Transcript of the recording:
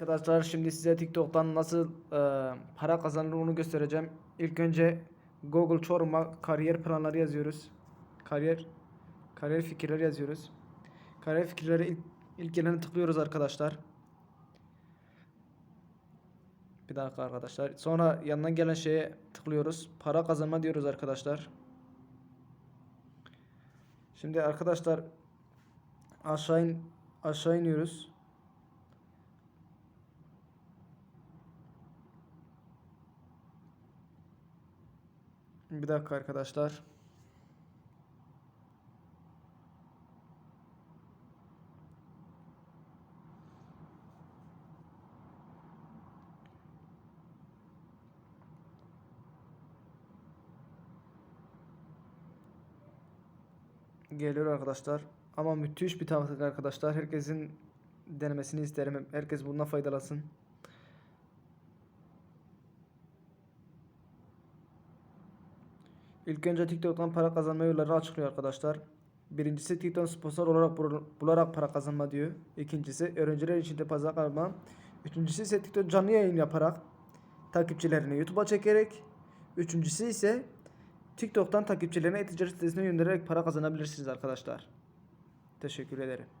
Arkadaşlar şimdi size TikTok'tan nasıl e, para kazanılır onu göstereceğim. İlk önce Google Çorum'a kariyer planları yazıyoruz. Kariyer kariyer fikirleri yazıyoruz. Kariyer fikirleri ilk, ilk geleni tıklıyoruz arkadaşlar. Bir dakika arkadaşlar. Sonra yanından gelen şeye tıklıyoruz. Para kazanma diyoruz arkadaşlar. Şimdi arkadaşlar aşağı in, aşağı iniyoruz. Bir dakika arkadaşlar. Geliyor arkadaşlar. Ama müthiş bir taktik arkadaşlar. Herkesin denemesini isterim. Herkes bundan faydalansın. İlk önce TikTok'tan para kazanma yollarını açıklıyor arkadaşlar. Birincisi TikTok sponsor olarak bul- bularak para kazanma diyor. İkincisi öğrenciler için de para kazanma. Üçüncüsü ise TikTok canlı yayın yaparak takipçilerini YouTube'a çekerek. Üçüncüsü ise TikTok'tan takipçilerine e-ticaret sitesine göndererek para kazanabilirsiniz arkadaşlar. Teşekkür ederim.